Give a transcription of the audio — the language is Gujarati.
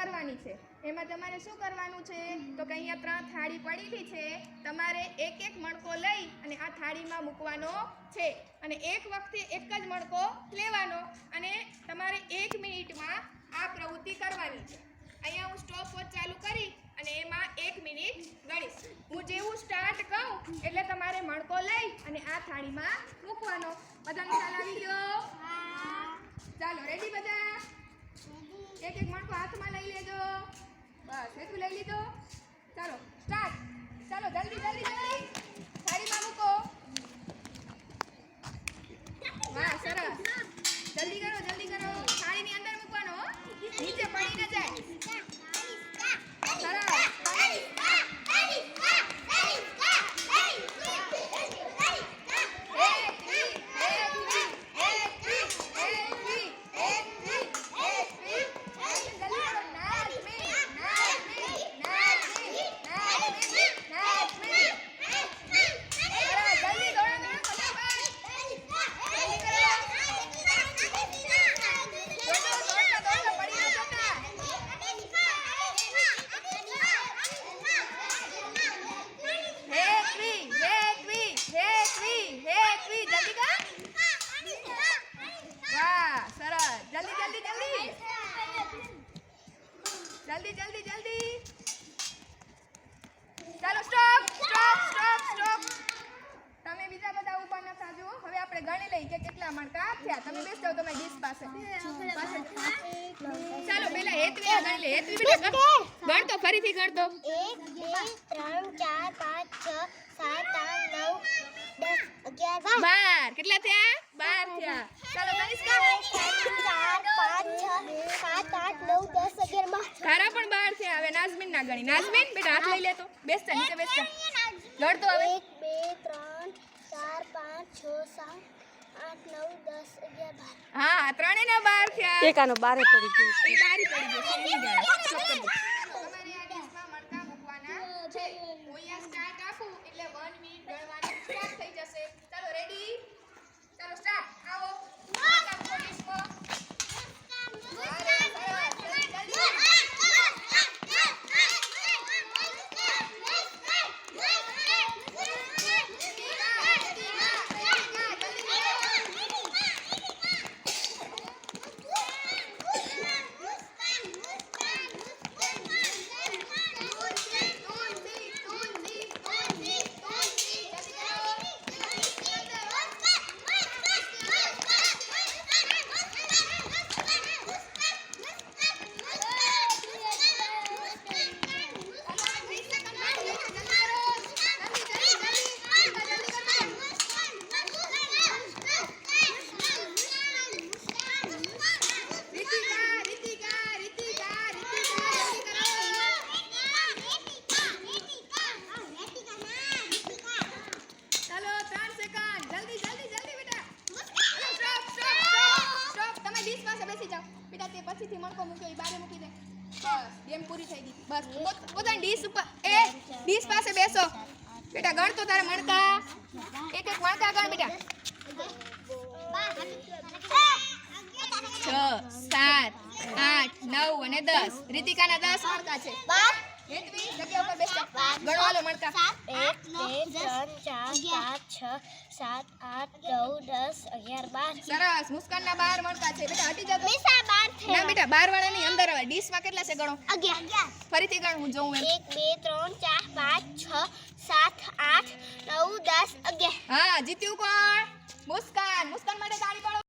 કરવાની છે. એમાં તમારે શું કરવાનું છે? તો કે અહીંયા ત્રણ થાળી પડેલી છે. તમારે એક એક મણકો લઈ અને આ થાળીમાં મૂકવાનો છે. અને એક વખતે એક જ મણકો લેવાનો અને તમારે એક મિનિટમાં આ પ્રવૃત્તિ કરવાની છે. અહીંયા હું સ્ટોપ વોચ ચાલુ કરી અને એમાં એક મિનિટ ગણીશ. હું જેવું સ્ટાર્ટ કહું એટલે તમારે મણકો લઈ અને આ થાળીમાં મૂકવાનો. બધાને ખ્યાલ આવી ગયો? ચાલો રેડી બધા? હાથમાં લઈ લેજો. બસ હેતુ લઈ લીધો. ચાલો સ્ટાર્ટ ચાલો, જલ્દી જલ્દી જલ્દી. સાડીમાં મૂકો. મણકા પાસે. ચાલો પેલા હેતવી ગણી લે. હેતવી બેટા ગણ. તો ફરીથી ગણ તો 1 2 3 4 5 6 7 8 9 10 11 12 કેટલા થયા? 12 થયા. ચાલો કનિષ્કા 4 5 6 7 8 9 10 પણ 12 થયા. હવે નાઝમીન ના ગણી. નાઝમીન બેટા હાથ લઈ લે તો બેસતા નીચે બેસતા. ગણ તો હવે. 1 2 3 4 5 6 7 હા ત્રણે ના બાર થયા. એક આનો બારે પડી ગયો એ બારી પડી ગયો છે એની ગણ. સ્ટોપ કરી દો. તમારે આ ડીશમાં મણકા મૂકવાના છે. હું અહીંયા સ્ટાર્ટ આપું એટલે 1 મિનિટ ગણવાનું સ્ટાર્ટ થઈ જશે. ચાલો રેડી ચાલો સ્ટાર્ટ આવો મણકા મૂકો ડીશમાં. અરે, સરસ. જલ્દી, જલ્દી. રીતિકા, રીતિકા, રીતિકા, રીતિકા, ચાલો ત્રણ સેકન્ડ જલ્દી જલ્દી જલ્દી બેટા સ્ટોપ સ્ટોપ સ્ટોપ સ્ટોપ તમે ડીશ પાસે બેસી જાઓ બેટા તે પછીથી મણકો મૂક્યો એ બારે મૂકી દે. બસ ગેમ પૂરી થઈ ગઈ. બસ પોતાની ડીશ ઉપર એ ડીશ પાસે બેસો. બેટા ગણ તો તારે મણકા. એક એક મણકા ગણ બેટા. છ સાત આઠ નવ અને દસ. રીતિકાના દસ મણકા છે. હેતવી જગ્યા ઉપર બેસજો ગણો હાલો મણકા એક બે ત્રણ ચાર પાંચ છ સાત આઠ નવ દસ અગિયાર બાર. સરસ. મુસ્કાનના બાર મણકા છે. બેટા હટી જાતો મિસા બાર ના બેટા બાર વાળાની અંદર આવે. કેટલા છે ગણો? અગિયાર. ફરીથી ગણ હું જોઉં એક બે ત્રણ ચાર પાંચ છ સાત આઠ નવ દસ અગિયાર. હા જીત્યું કોણ? મુસ્કાન. મુસ્કાન માટે તાળી પાડો.